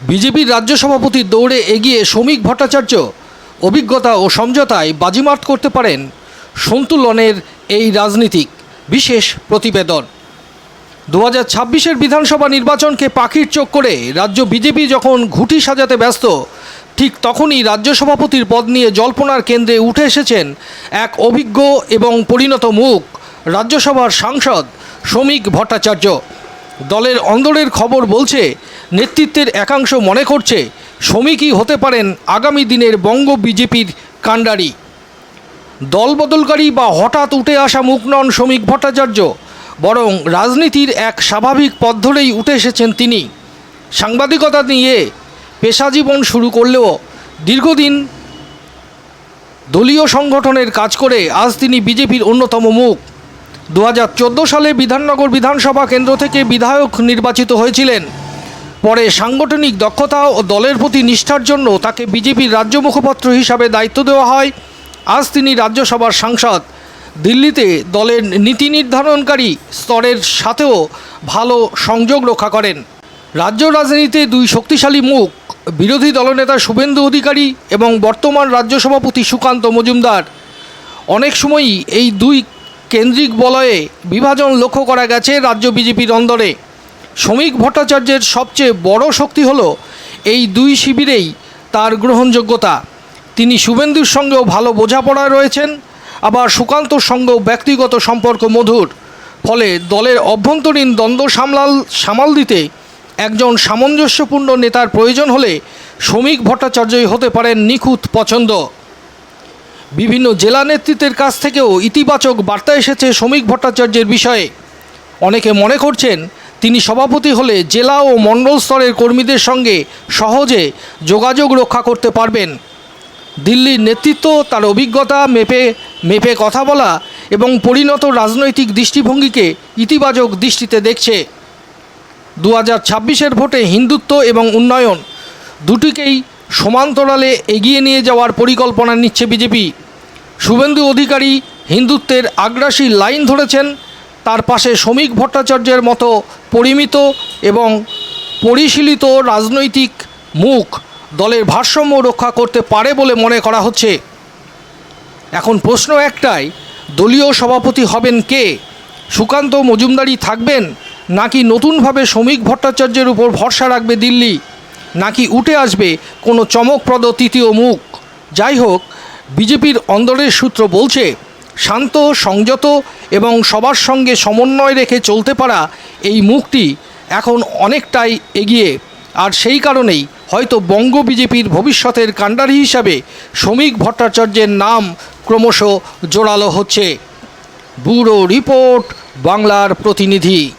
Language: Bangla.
বিজেপির রাজ্য সভাপতির দৌড়ে এগিয়ে শ্রমিক ভট্টাচার্য অভিজ্ঞতা ও সমঝোতায় বাজিমাত করতে পারেন সন্তুলনের এই রাজনীতিক বিশেষ প্রতিবেদন। দু হাজার ছাব্বিশের বিধানসভা নির্বাচনকে পাখির চোখ করে রাজ্য বিজেপি যখন ঘুঁটি সাজাতে ব্যস্ত, ঠিক তখনই রাজ্য সভাপতির পদ নিয়ে জল্পনার কেন্দ্রে উঠে এসেছেন এক অভিজ্ঞ এবং পরিণত মুখ রাজ্যসভার সাংসদ শ্রমিক ভট্টাচার্য। দলের অন্দরের খবর বলছে নেতৃত্বের একাংশ মনে করছে শ্রমিকই হতে পারেন আগামী দিনের বঙ্গ বিজেপির কাণ্ডারি। দলবদলকারী বা হঠাৎ উঠে আসা মুখ নন শ্রমিক ভট্টাচার্য, বরং রাজনীতির এক স্বাভাবিক পথ ধরেই উঠে এসেছেন তিনি। সাংবাদিকতা নিয়ে পেশাজীবন শুরু করলেও দীর্ঘদিন দলীয় সংগঠনের কাজ করে আজ তিনি বিজেপির অন্যতম মুখ। দু হাজার চোদ্দ সালে বিধাননগর বিধানসভা কেন্দ্র থেকে বিধায়ক নির্বাচিত হয়েছিলেন। পরে সাংগঠনিক দক্ষতা ও দলের প্রতি নিষ্ঠার জন্য তাকে বিজেপির রাজ্য মুখপাত্র হিসাবে দায়িত্ব দেওয়া হয়। আজ তিনি রাজ্যসভার সাংসদ। দিল্লিতে দলের নীতি নির্ধারণকারী স্তরের সাথেও ভালো সংযোগ রক্ষা করেন। রাজ্য রাজনীতিতে দুই শক্তিশালী মুখ, বিরোধী দলনেতা শুভেন্দু অধিকারী এবং বর্তমান রাজ্য সভাপতি সুকান্ত মজুমদার। অনেক সময়ই এই দুই কেন্দ্রিক বলয়ে বিভাজন লক্ষ্য করা গেছে রাজ্য বিজেপির অন্দরে। শ্রমিক ভট্টাচার্যের সবচেয়ে বড় শক্তি হল এই দুই শিবিরেই তার গ্রহণযোগ্যতা। তিনি শুভেন্দুর সঙ্গেও ভালো বোঝাপড়ায় রয়েছেন, আবার সুকান্তর সঙ্গেও ব্যক্তিগত সম্পর্ক মধুর। ফলে দলের অভ্যন্তরীণ দ্বন্দ্ব সামলাল, সামাল দিতে একজন সামঞ্জস্যপূর্ণ নেতার প্রয়োজন হলে শ্রমিক ভট্টাচার্যই হতে পারেন নিখুঁত পছন্দ। বিভিন্ন জেলা নেতৃত্বের কাছ থেকেও ইতিবাচক বার্তা এসেছে শ্রমিক ভট্টাচার্যের বিষয়ে। অনেকে মনে করছেন তিনি সভাপতি হলে জেলা ও মণ্ডল স্তরের কর্মীদের সঙ্গে সহজে যোগাযোগ রক্ষা করতে পারবেন। দিল্লির নেতৃত্ব, তার অভিজ্ঞতা, মেপে মেপে কথা বলা এবং পরিণত রাজনৈতিক দৃষ্টিভঙ্গিকে ইতিবাচক দৃষ্টিতে দেখছে। দু হাজার ছাব্বিশের ভোটে হিন্দুত্ব এবং উন্নয়ন দুটিকেই সমান্তরালে এগিয়ে নিয়ে যাওয়ার পরিকল্পনা নিচ্ছে বিজেপি। শুভেন্দু অধিকারী হিন্দুত্বের আগ্রাসী লাইন ধরেছেন তার পাশে শ্রমিক ভট্টাচার্যের মতো পরিমিত এবং পরিশীলিত রাজনৈতিক মুখ দলের ভারসাম্য রক্ষা করতে পারে বলে মনে করা হচ্ছে। এখন প্রশ্ন একটাই, দলীয় সভাপতি হবেন কে? সুকান্ত মজুমদারি থাকবেন নাকি নতুনভাবে শ্রমিক ভট্টাচার্যের উপর ভরসা রাখবে দিল্লি? নাকি উঠে আসবে কোনো চমকপ্রদ তৃতীয় মুখ? যাই হোক, বিজেপির অন্দরের সূত্র বলছে শান্ত, সংযত এবং সবার সঙ্গে সমন্বয় রেখে চলতে পারা এই মুখটি এখন অনেকটাই এগিয়ে। আর সেই কারণেই হয়তো বঙ্গ বিজেপির ভবিষ্যতের কাণ্ডারি হিসাবে শ্রমিক ভট্টাচার্যের নাম ক্রমশ জোরালো হচ্ছে। ব্যুরো রিপোর্ট, বাংলার প্রতিনিধি।